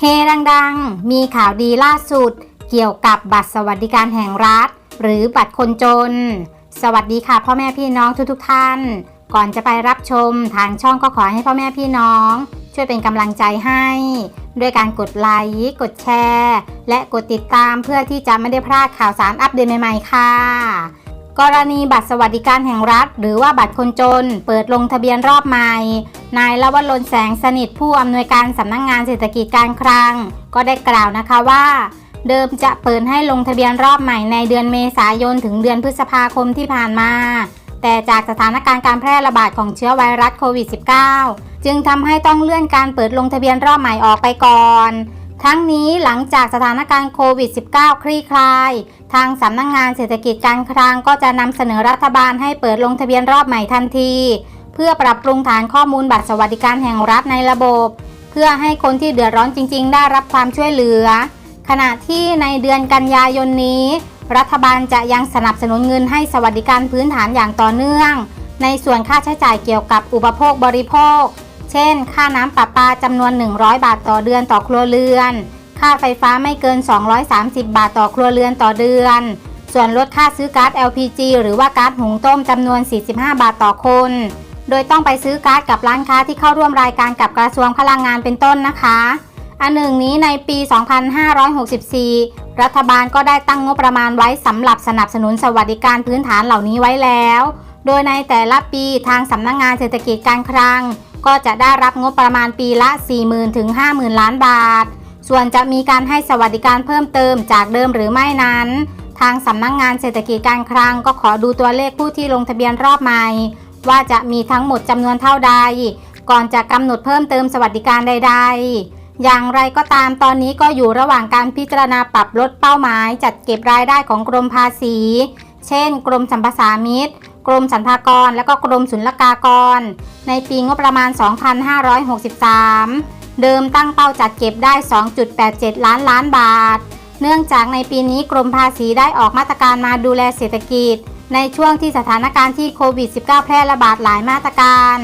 เฮดังๆ มีข่าวดีล่าสุด เกี่ยวกับบัตรสวัสดิการแห่งรัฐ หรือบัตรคนจน สวัสดีค่ะพ่อแม่พี่น้องทุกๆ ท่าน ก่อนจะไปรับชมทางช่องก็ขอให้พ่อแม่พี่น้อง ช่วยเป็นกำลังใจให้ ด้วยการกดไลค์กดแชร์ และกดติดตามเพื่อที่จะไม่ได้พลาดข่าวสารอัปเดตใหม่ๆค่ะ กรณีบัตรสวัสดิการแห่งรัฐ หรือว่าบัตรคนจน เปิดลงทะเบียนรอบใหม่ นายละวันลนแสงสนิทผู้อำนวยการสำนักงงานเศรษฐกิจการคลัง ก็ได้กล่าวนะคะว่า เดิมจะเปิดให้ลงทะเบียนรอบใหม่ในเดือนเมษายนถึงเดือนพฤษภาคมที่ผ่านมา แต่จากสถานการณ์การแพร่ระบาดของเชื้อไวรัสโควิด -19 จึงทำให้ต้องเลื่อนการเปิดลงทะเบียนรอบใหม่ออกไปก่อน ทั้งนี้หลังจากสถานการณ์โควิด -19 คลี่คลาย ทางสำนักงงานเศรษฐกิจการคลังก็จะนำเสนอรัฐบาลให้เปิดลงทะเบียนรอบใหม่ทันที เพื่อปรับปรุงฐานข้อมูลบัตรสวัสดิการแห่งรัฐในระบบ เพื่อให้คนที่เดือดร้อนจริง ๆ ได้รับความช่วยเหลือ ขณะที่ในเดือนกันยายนนี้ รัฐบาลจะยังสนับสนุนเงินให้สวัสดิการพื้นฐานอย่างต่อเนื่อง ในส่วนค่าใช้จ่ายเกี่ยวกับอุปโภคบริโภค เช่น ค่าน้ำประปาจำนวน 100 บาทต่อเดือนต่อครัวเรือน ค่าไฟฟ้าไม่เกิน 230 บาทต่อครัวเรือนต่อเดือน ส่วนลดค่าซื้อก๊าซ LPG หรือว่าก๊าซหุงต้มจำนวน 45 บาทต่อคน โดยต้องไปซื้อก๊าซกับร้านค้าที่เข้าร่วมรายการกับกระทรวงพลังงานเป็นต้นนะคะ อันหนึ่งนี้ในปี 2564 รัฐบาลก็ได้ตั้งงบประมาณไว้สำหรับสนับสนุนสวัสดิการพื้นฐานเหล่านี้ไว้แล้ว โดยในแต่ละปีทางสำนักงงานเศรษฐกิจการคลัง ก็จะได้รับงบประมาณปีละ 40,000 ถึง 50,000 ล้านบาท ส่วนจะมีการให้สวัสดิการเพิ่มเติมจากเดิมหรือไม่นั้น ทางสำนักงงานเศรษฐกิจการคลังก็ขอดูตัวเลขผู้ที่ลงทะเบียนรอบใหม่ ว่าจะมีทั้งหมดจำนวนเท่าใด ก่อนจะกำหนดเพิ่มเติมสวัสดิการใด ๆอย่างไรก็ตามตอนนี้ก็อยู่ระหว่างการพิจารณาปรับลดเป้าหมาย จัดเก็บรายได้ของกรมภาษี เช่น กรมสัมปทามิตร กรมสรรพากร และก็กรมศุลกากร ในปีงบประมาณ 2563 เดิมตั้งเป้าจัดเก็บได้ 2.87 ล้านล้านบาท เนื่องจากในปีนี้กรมภาษีได้ออกมาตรการมาดูแลเศรษฐกิจ ในช่วงที่สถานการณ์ที่โควิด -19 แพร่ระบาดหลายมาตรการ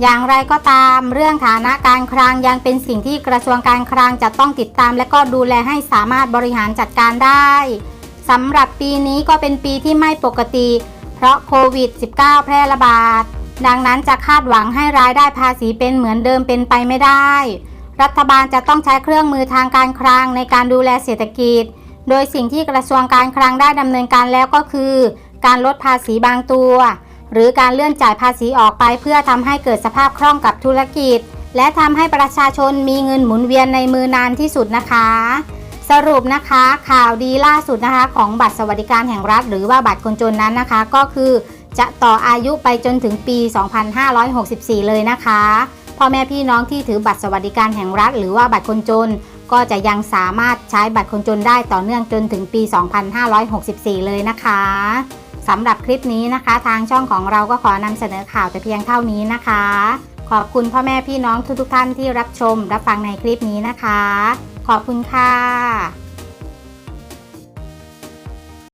อย่างไรก็ตาม เรื่องฐานะการคลังยังเป็นสิ่งที่กระทรวงการคลังจะต้องติดตาม และก็ดูแลให้สามารถบริหารจัดการได้สำหรับปีนี้ก็เป็นปีที่ไม่ปกติ ราะโควิด -19 แพร่ระบาด ดังนั้นจะคาดหวังให้รายได้ภาษีเป็นเหมือนเดิมเป็นไปไม่ได้ รัฐบาลจะต้องใช้เครื่องมือทางการคลังในการดูแลเศรษฐกิจ โดยสิ่งที่กระทรวงการคลังได้ดำเนินการแล้วก็คือ การลดภาษีบางตัว หรือการเลื่อนจ่ายภาษีออกไปเพื่อทำให้เกิดสภาพคล่องกับธุรกิจ และทำให้ประชาชนมีเงินหมุนเวียนในมือนานที่สุดนะคะ รุปนะคะข่าวดีล่าสุดนะคะของบัตรสวัสดิการแห่งรัฐ หรือว่าบัตรคนจนนั้นนะคะ ก็คือจะต่ออายุไปจนถึงปี 2564 เลยนะคะพ่อแม่พี่น้องที่ถือบัตรสวัสดิการแห่งรัฐ หรือว่าบัตรคนจน ก็จะยังสามารถใช้บัตรคนจนได้ต่อเนื่องจนถึงปี 2564 เลยนะคะสำหรับคลิปนี้นะคะ ทางช่องของเราก็ขอนำเสนอข่าวแต่เพียงเท่านี้นะคะ ขอบคุณพ่อแม่พี่น้องทุกๆท่านที่รับชม รับฟังในคลิปนี้นะคะ ขอบคุณค่ะ